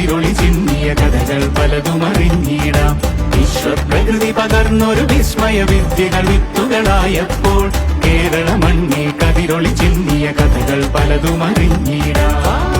കതിരൊളി ചിന്നിയ കഥകൾ പലതും അറിഞ്ഞിടാം. വിശ്വപ്രകൃതി പകർന്നൊരു വിസ്മയ വിദ്യകൾ വിത്തുകളായപ്പോൾ കേരള മണ്ണിൽ കതിരൊളി ചിന്നിയ കഥകൾ പലതും അറിഞ്ഞിടാം.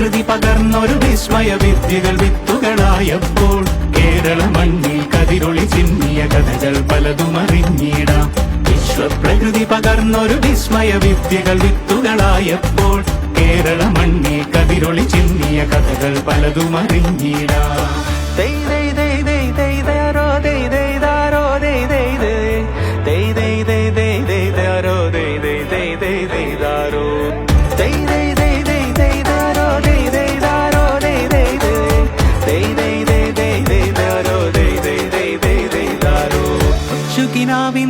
വിശ്വപ്രകൃതി പകർന്നൊരു വിസ്മയ വിദ്യകൾ വിത്തുകളായപ്പോൾ കേരള മണ്ണിൽ കതിരൊളി ചിന്നിയ കഥകൾ പലതും അറിഞ്ഞിടാം. വിശ്വപ്രകൃതി പകർന്നൊരു വിസ്മയ വിദ്യകൾ വിത്തുകളായപ്പോൾ കേരള മണ്ണിൽ കതിരൊളി ചിന്നിയ കഥകൾ പലതും അറിഞ്ഞിടാം.